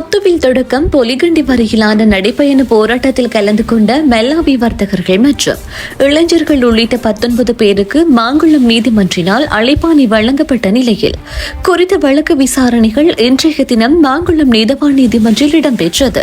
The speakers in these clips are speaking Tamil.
பொத்துவில் தொடக்கம் பொலிகண்டி வரையிலான நடைபயண போராட்டத்தில் கலந்து கொண்ட மெல்லாவி வர்த்தகர்கள் மற்றும் இளைஞர்கள் உள்ளிட்ட பத்தொன்பது பேருக்கு மாங்குளம் நீதிமன்றினால் அழைப்பாணி வழங்கப்பட்ட நிலையில் குறித்த வழக்கு விசாரணைகள் இன்றைய தினம் மாங்குளம் நீதவான் நீதிமன்றில் இடம்பெற்றது.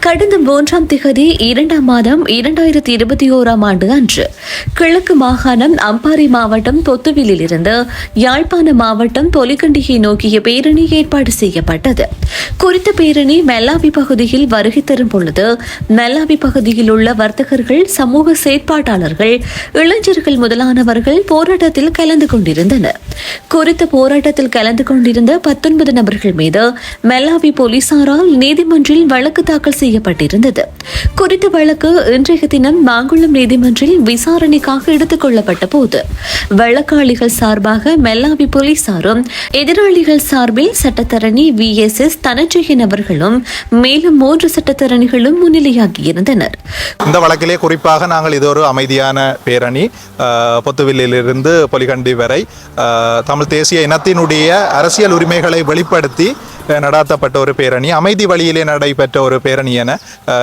கடந்த மூன்றாம் திகதி இரண்டாம் மாதம் இரண்டாயிரத்தி இருபத்தி ஓராம் ஆண்டு அன்று கிழக்கு மாகாணம் அம்பாறை மாவட்டம் பொத்துவிலில் இருந்து யாழ்ப்பாண மாவட்டம் பொலிகண்டியை நோக்கிய பேரணி ஏற்பாடு செய்யப்பட்டது. குறித்த பேரணி மெல்லாவி பகுதியில் வருகை தரும் பொழுது மெல்லாவி பகுதியில் உள்ள வர்த்தகர்கள் சமூக செயற்பாட்டாளர்கள் இளைஞர்கள் முதலானவர்கள் போராட்டத்தில் கலந்து கொண்டிருந்தனர். குறித்த போராட்டத்தில் கலந்து கொண்டிருந்த பத்தொன்பது நபர்கள் மீது மெல்லாவி போலீசாரால் நீதிமன்றில் வழக்கு தாக்கல் செய்யப்பட்டிருந்தது. குறித்த வழக்கு இன்றைய தினம் மாங்குளம் நீதிமன்றில் விசாரணைக்காக எடுத்துக் கொள்ளப்பட்ட போது வழக்காளிகள் சார்பாக மெல்லாவி போலீசாரும் எதிராளிகள் சார்பில் சட்டத்தரணி வி எஸ் எஸ் தனஜெயன் அவர்களும் மேலும் மூன்று சட்டத்தரணிகளும் முன்னிலையாகியிருந்தனர் இந்த வழக்கிலே குறிப்பாக நாங்கள் இது ஒரு அமைதியான பேரணி. அஹ், பொத்துவிலிருந்து பொலிகண்டி வரை தமிழ் தேசிய இனத்தினுடைய அரசியல் உரிமைகளை வெளிப்படுத்தி நடாத்தப்பட்ட ஒரு பேரணி அமைதி வழியிலே நடைபெற்ற ஒரு பேரணி என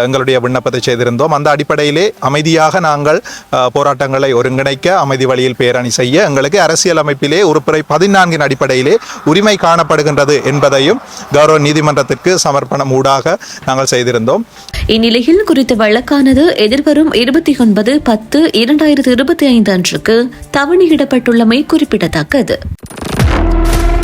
எங்களுடைய விண்ணப்பத்தை செய்திருந்தோம். அந்த அடிப்படையிலே அமைதியாக நாங்கள் அஹ், போராட்டங்களை ஒருங்கிணைக்க அமைதி வழியில் பேரணி செய்ய எங்களுக்கு அரசியல் அமைப்பிலே உறுப்பினை பதினான்கின் அடிப்படையிலே உரிமை காணப்படுகின்றது என்பதையும் கௌரவ நீதிமன்றத்திற்கு சமர்ப்பணம் ஊடாக நாங்கள் செய்திருந்தோம். இந்நிலையில் குறித்த வழக்கானது எதிர்வரும் இருபத்தி ஒன்பது பத்து இரண்டாயிரத்தி இருபத்தி ஐந்து அன்றுக்கு தவணையிடப்பட்டுள்ளமை குறிப்பிடத்தக்கது.